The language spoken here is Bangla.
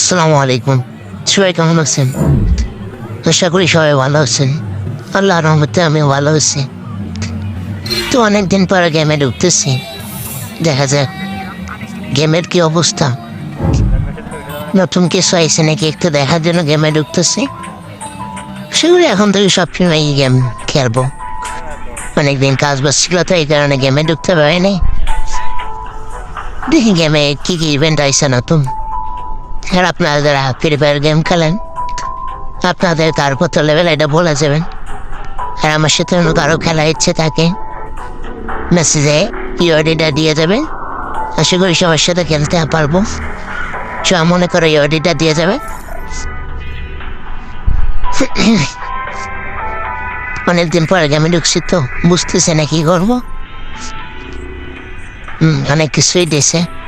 আসসালামু আলাইকুম। সবাই কেমন আছেন? আশা করি সবাই ভালো আছেন। আল্লাহ রহমতে আমি ভালো আছি। তো অনেকদিন পরে গেমে ঢুকতেছি। দেখা যাক, গেমের কি অবস্থা? নতুন কিছু আইসে নাকি একটু দেখার জন্য গেমে ঢুকতেছি? সেগুলি এখন থেকে সবসময় গেম খেলব। অনেকদিন কাজ বাজ ছিল তো এই কারণে গেমে ঢুকতে পারিনি। দেখি গেমে কি কি ইভেন্ট আইসে নতুন। আর আপনারা যারা ফ্রি ফায়ার গেম খেলেন? আপনাদের কার কত লেভেল এটা বলে যাবেন। আর আমার সাথে অন্য কারও খেলার ইচ্ছে থাকে? মেসেজে ইউআইডিটা দিয়ে যাবে আশা করি সবার সাথে খেলতে পারব। সব মনে করে ইউআইডিটা দিয়ে যাবে। অনেকদিন পরে গেমে ঢুকছি তো, বুঝতেছে না কি করব। অনেক কিছুই দিয়েছে।